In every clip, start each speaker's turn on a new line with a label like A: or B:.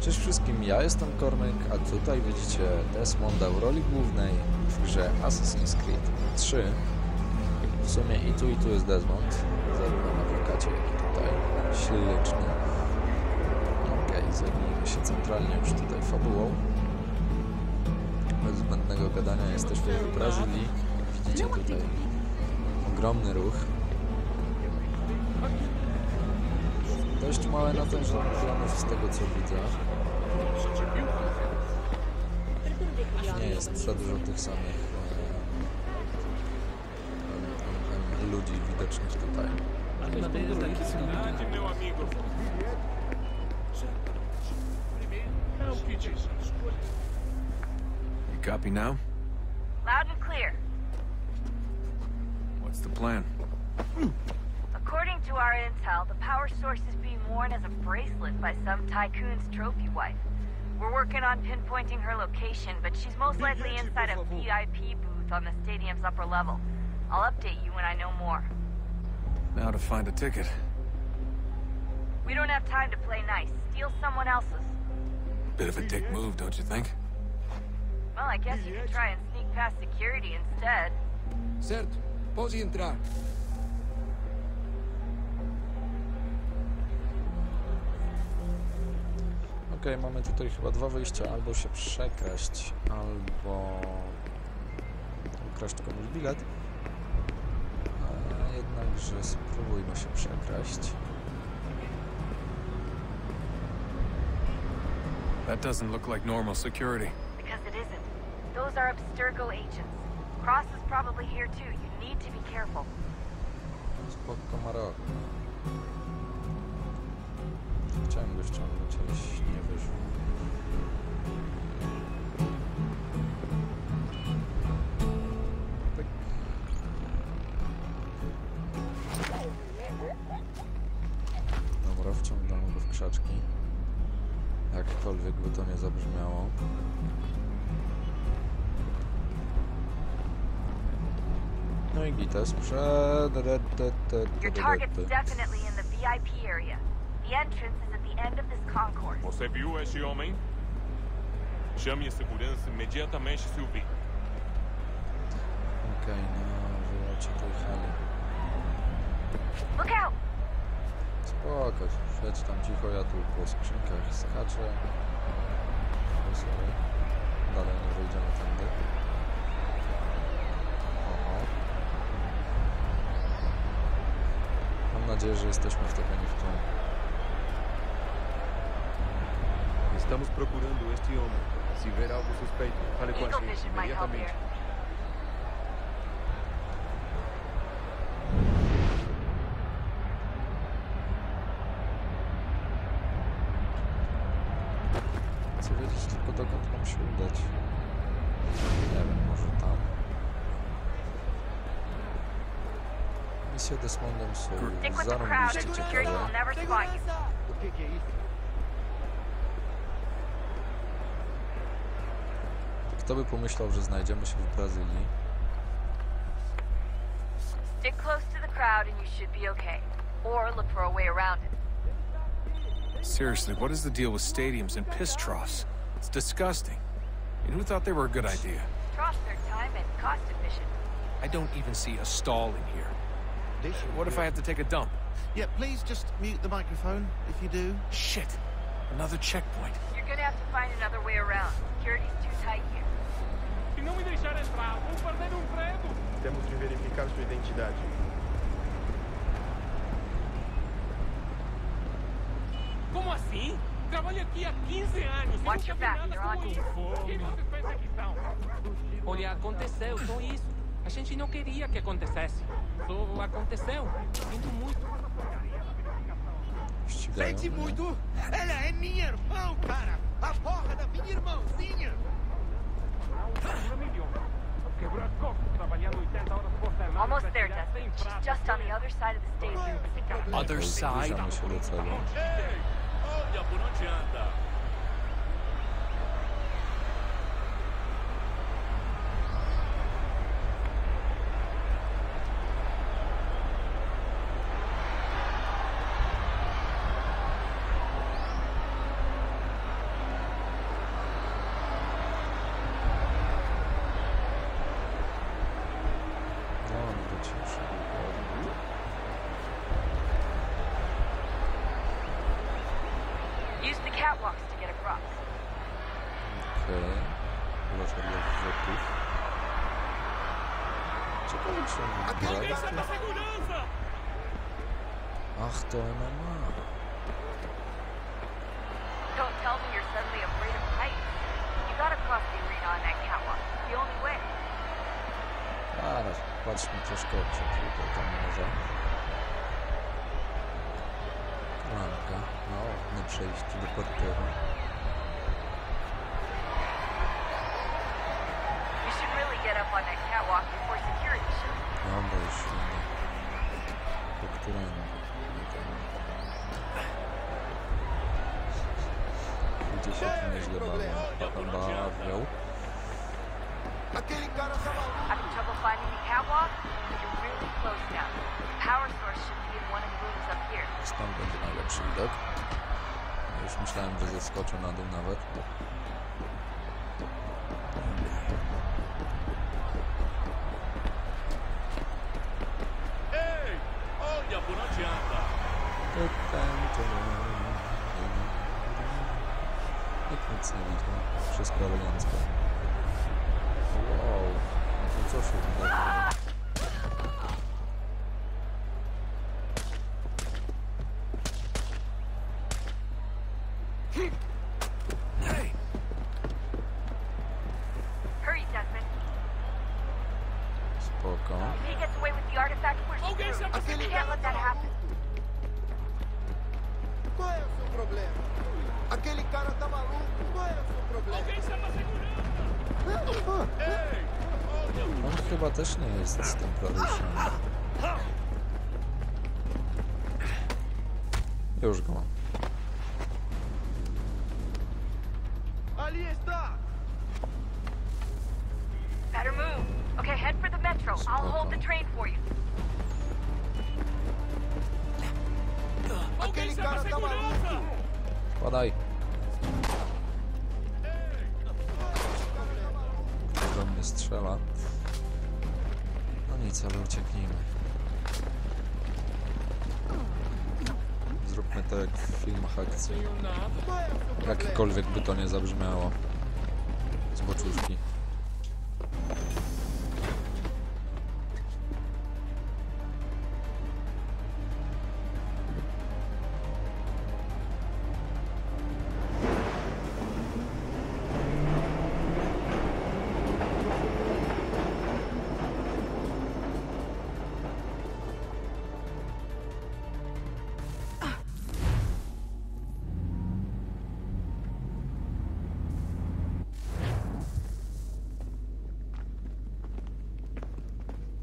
A: Cześć wszystkim, ja jestem Kormek, a tutaj widzicie Desmonda w roli głównej w grze Assassin's Creed 3. W sumie i tu i tu jest Desmond, zarówno na plakacie jak i tutaj, śliczny. Ok, okay, zajmijmy się centralnie już tutaj fabułą. Bez zbędnego gadania jesteśmy w Brazylii. Widzicie tutaj ogromny ruch dość małe natężenie planów z tego co widzę. Nie jest za dużo tych samych e, ludzi widocznych tutaj.
B: You copy now?
C: Loud and clear.
B: What's the plan?
C: According to our intel, the power source is worn as a bracelet by some tycoon's trophy wife. We're working on pinpointing her location, but she's most likely inside a VIP booth on the stadium's upper level. I'll update you when I know more.
B: Now to find a ticket.
C: We don't have time to play nice. Steal someone else's.
B: Bit of a dick move, don't you think?
C: Well, I guess you could try and sneak past security instead.
D: Certo. Pode entrar.
A: Ok, mamy tutaj chyba dwa wyjścia. Albo się przekraść, albo ukraść komuś bilet. A e, jednakże spróbujmy się przekraść.
B: That doesn't look like normal security.
C: Because it isn't. Those are Abstergo agents. Cross is probably here too. You need to be careful.
A: Spoko, Marok. Chciałem go ściągnąć, ale nie wyszło. Tak. Dobra, wciągam go w krzaczki. Jakkolwiek by to nie zabrzmiało. No i gitas. przed...
C: Your target's definitely in the VIP area. The entrance is at the end of this concourse.
E: Você viu esse homem? Chame a segurança imediatamente,
A: no, wylacie pojechali.
C: Look out!
A: Spoko, tam cicho, ja tu po skrzynkach skaczę. Dalej nie wyjdziemy tędy. Oho. Mam nadzieję, że jesteśmy w w tą
F: Estamos procurando este homem. Se ver algo suspeito, fale com a gente imediatamente.
A: Serverici tylko dokąd mam się udać? o wiem, może tam.
C: Misję é
A: Desmondem
C: Soul. Zarobiście
A: ciekawe. Kto by pomyślał, że znajdziemy się w Brazylii?
C: Stick close to the crowd and you should be okay. Or look for a way around it.
B: Seriously, what is the deal with stadiums and piss troughs? It's disgusting. And who thought they were a good idea?
C: Troughs are time and cost efficient.
B: I don't even see a stall in here. What if I have to take a dump?
G: Yeah, please just mute the microphone if you do.
B: Shit! Another checkpoint.
C: You're gonna have to find another way around. Security's too tight here.
E: Se não me deixar entrar, vou perder um prego.
F: Temos que verificar sua identidade.
E: Como assim? Trabalho aqui há 15 anos.
C: Watch your back, you're on
E: Quem vocês pensam que são?
H: Olha, aconteceu, só isso. A gente não queria que acontecesse. Só aconteceu. Sinto muito.
G: Sente muito? Ela é minha irmã, cara! A porra da minha irmãzinha!
C: Almost there, Desmond. She's just on the other side of the stage.
B: Other side?
A: Ach du Mama.
C: Don't tell me you're suddenly afraid of heights. You gotta cross the arena on that catwalk. It's the only way.
A: A, teraz patrzmy troszkę przed tam może. Kranka na no, oknie przejściu do parteru. gdzieś doktorami. Ludzie się tym nieźle bawią. bawią.
D: I've
C: been trouble finding the catwalk, but you're really close now. The power source should be in one of the rooms up here.
A: Stąd będzie najlepszy widok. Już myślałem, że zeskoczę na dół nawet. No. Wszystko elegancko. też nie jest z tym poruszany. Już go mam.
D: Tak!
C: Better move. Okay, head for the metro. I'll hold the train for you.
A: Podaj. No, Do mnie strzela ale ucieknijmy. Zróbmy to jak w filmach akcji. Jakkolwiek by to nie zabrzmiało. Z boczuszki.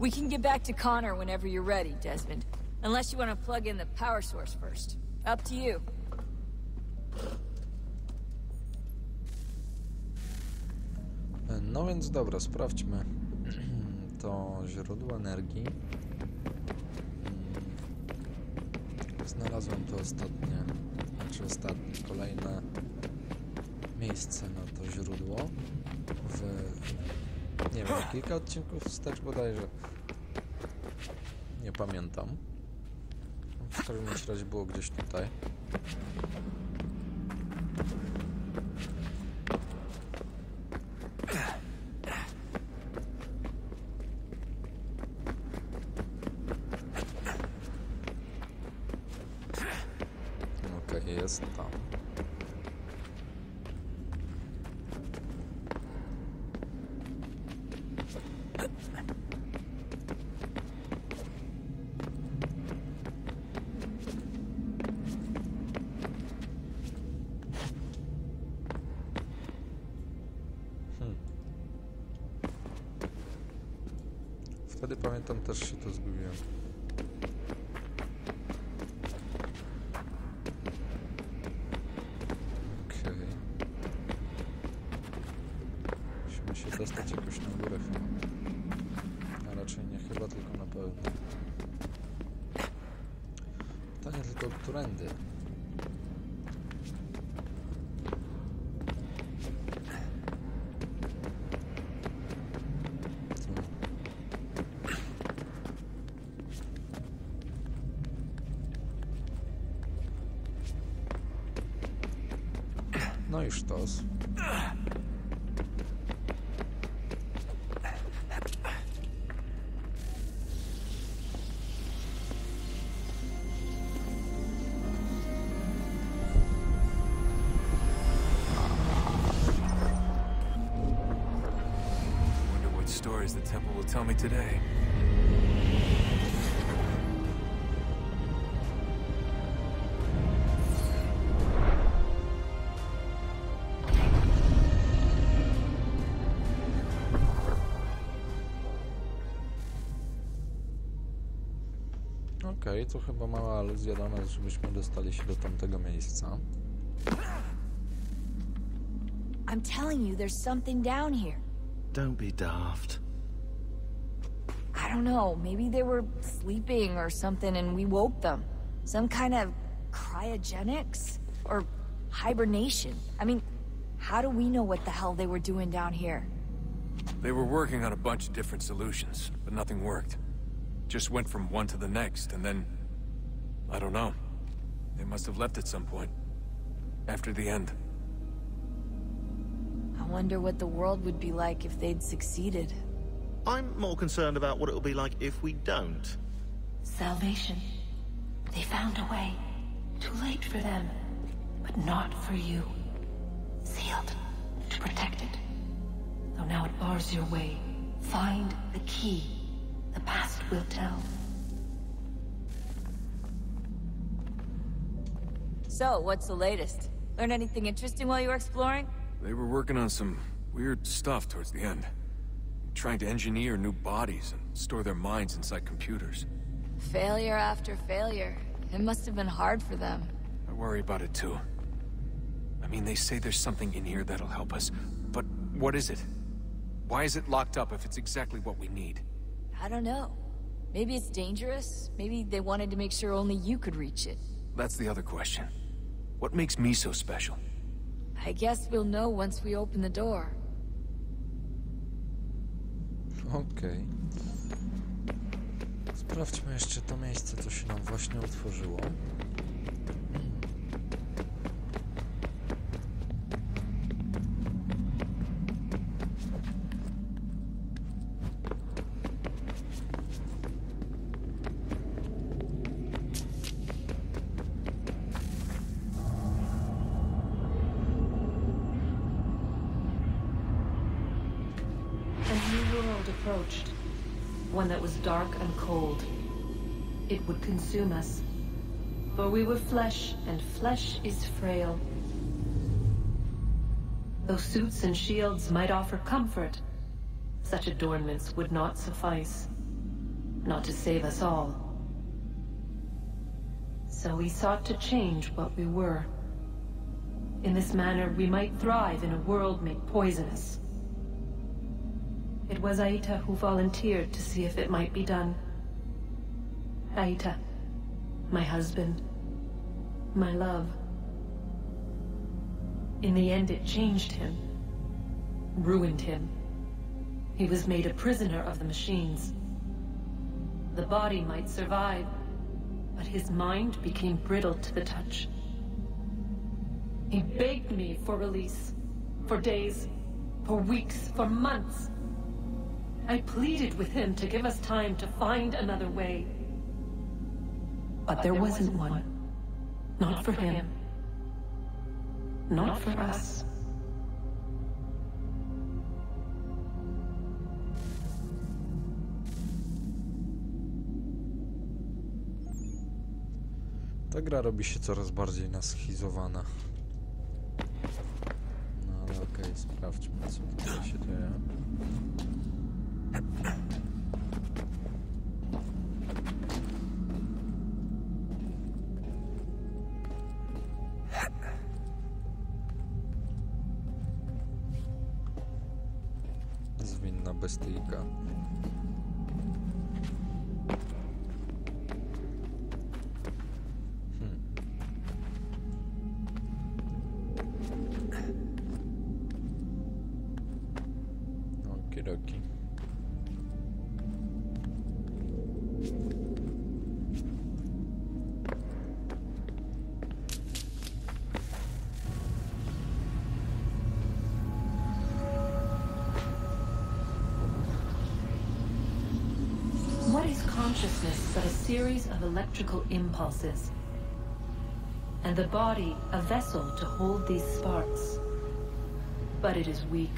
I: We can get back to Connor whenever you're ready, Desmond. Unless you want to plug in the power source first. Up to you.
A: No więc dobra, sprawdźmy to źródło energii. Mm, znalazłem to ostatnie, znaczy ostatnie, kolejne miejsce na to źródło w nie wiem, kilka odcinków wstecz bodajże. Nie pamiętam. W którymś razie było gdzieś tutaj. wtedy pamiętam też się to zgubiłem. Okej. Musimy się dostać na górę A raczej nie chyba, tylko na pewno.
B: stories the temple will tell me today.
A: Okej, okay, to chyba mała aluzja do nas, żebyśmy dostali się do tamtego miejsca.
C: I'm telling you, there's something down here.
J: Don't be daft.
C: I don't know, maybe they were sleeping or something and we woke them. Some kind of cryogenics or hibernation. I mean, how do we know what the hell they were doing down here?
B: They were working on a bunch of different solutions, but nothing worked. Just went from one to the next, and then... I don't know. They must have left at some point. After the end.
C: I wonder what the world would be like if they'd succeeded.
J: I'm more concerned about what it will be like if we don't.
K: Salvation. They found a way. Too late for them, but not for you. Sealed to protect it. Though now it bars your way. Find the key. The past will tell.
C: So, what's the latest? Learn anything interesting while you were exploring?
B: They were working on some weird stuff towards the end trying to engineer new bodies and store their minds inside computers.
C: Failure after failure. It must have been hard for them.
B: I worry about it too. I mean, they say there's something in here that'll help us, but what is it? Why is it locked up if it's exactly what we need?
C: I don't know. Maybe it's dangerous. Maybe they wanted to make sure only you could reach it.
B: That's the other question. What makes me so special?
C: I guess we'll know once we open the door.
A: Okej. Okay. Sprawdźmy jeszcze to miejsce, co się nam właśnie
K: otworzyło. approached, one that was dark and cold. It would consume us, for we were flesh, and flesh is frail. Though suits and shields might offer comfort, such adornments would not suffice, not to save us all. So we sought to change what we were. In this manner, we might thrive in a world made poisonous. It was Aita who volunteered to see if it might be done. Aita, my husband, my love. In the end, it changed him, ruined him. He was made a prisoner of the machines. The body might survive, but his mind became brittle to the touch. He begged me for release, for days, for weeks, for months. I pleaded with him to give us time to find another way. But there wasn't one. Not for him. Not for us.
A: Ta gra robi się coraz bardziej naschizowana. No ale okej, okay, sprawdźmy co tutaj się dzieje. Звінь на
K: быстрика. Okie dokie. series of electrical impulses, and the body a vessel to hold these sparks. But it is weak.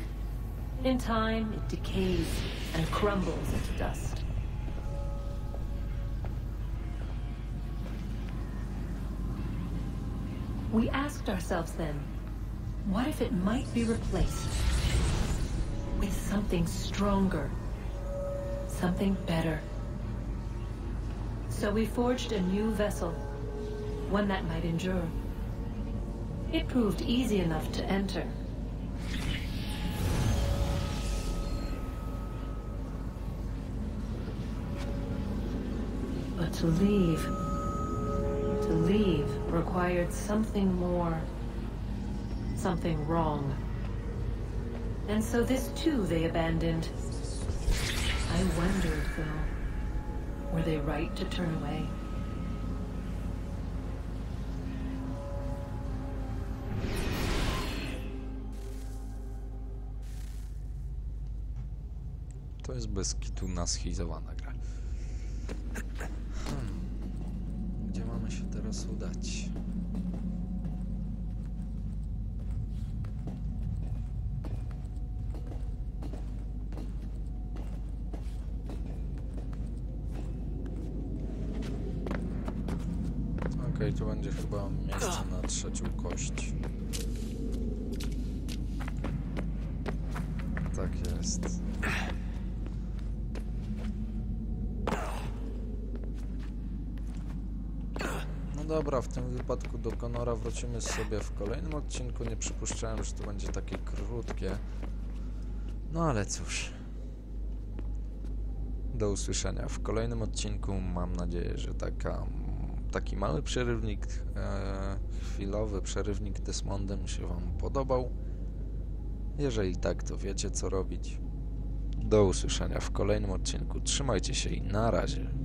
K: In time, it decays and crumbles into dust. We asked ourselves then, what if it might be replaced with something stronger, something better? So we forged a new vessel, one that might endure. It proved easy enough to enter. But to leave, to leave required something more, something wrong. And so this too they abandoned. I wondered though. Were they right to turn away?
A: To jest bez kitu naschizowana gra. Hmm. Gdzie mamy się teraz udać? stracił kość. Tak jest. No dobra, w tym wypadku do Konora wrócimy sobie w kolejnym odcinku. Nie przypuszczałem, że to będzie takie krótkie. No ale cóż. Do usłyszenia w kolejnym odcinku. Mam nadzieję, że taka taki mały przerywnik, e, chwilowy przerywnik Desmondem się Wam podobał. Jeżeli tak, to wiecie co robić. Do usłyszenia w kolejnym odcinku. Trzymajcie się i na razie.